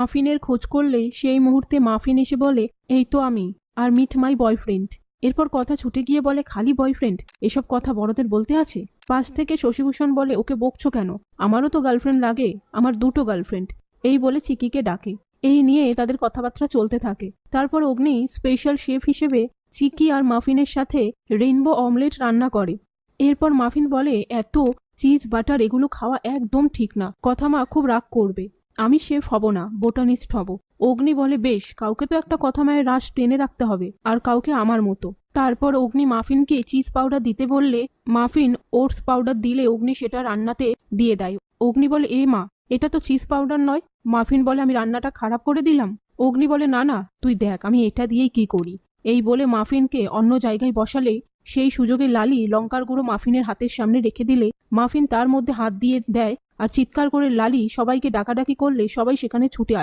মাফিনের খোঁজ করলে সেই মুহূর্তে মাফিন এসে বলে, এই তো আমি আর মিট মাই বয়ফ্রেন্ড। এরপর কথা ছুটে গিয়ে বলে, খালি বয়ফ্রেন্ড, এসব কথা বড়দের বলতে আছে? পাশ থেকে শশীভূষণ বলে, ওকে বকছো কেন? আমারও তো গার্লফ্রেন্ড লাগে, আমার দুটো গার্লফ্রেন্ড। এই বলে চিকিকে ডাকে। এই নিয়ে তাদের কথাবার্তা চলতে থাকে। তারপর অগ্নি স্পেশাল শেফ হিসেবে চিকি আর মাফিনের সাথে রেইনবো অমলেট রান্না করে। এরপর মাফিন বলে, এত চিজ, বাটার, এগুলো খাওয়া একদম ঠিক না। কথা মা খুব রাগ করবে। আমি শেফ হব না বোটানিস্ট হব। অগ্নি বলে, বেশ, কাউকে তো একটা কথা মায়ের রাস টেনে রাখতে হবে, আর কাউকে আমার মতো। তারপর অগ্নি মাফিনকে চিজ পাউডার দিতে বললে, মাফিন ওটস পাউডার দিলে অগ্নি সেটা রান্নাতে দিয়ে দেয়। অগ্নি বলে, এ মা, এটা তো চিজ পাউডার নয়। মাফিন বলে, আমি রান্নাটা খারাপ করে দিলাম। অগ্নি বলে, না না, তুই দেখ, আমি এটা দিয়েই কি করি? এই বলে মাফিনকে অন্য জায়গায় বসালে, সেই সুযোগে লালি লঙ্কার গুঁড়ো মাফিনের হাতের সামনে রেখে দিলে, মাফিন তার মধ্যে হাত দিয়ে দেয় আর চিৎকার করে লালি সবাইকে ডাকাডাকি করলে সবাই সেখানে ছুটে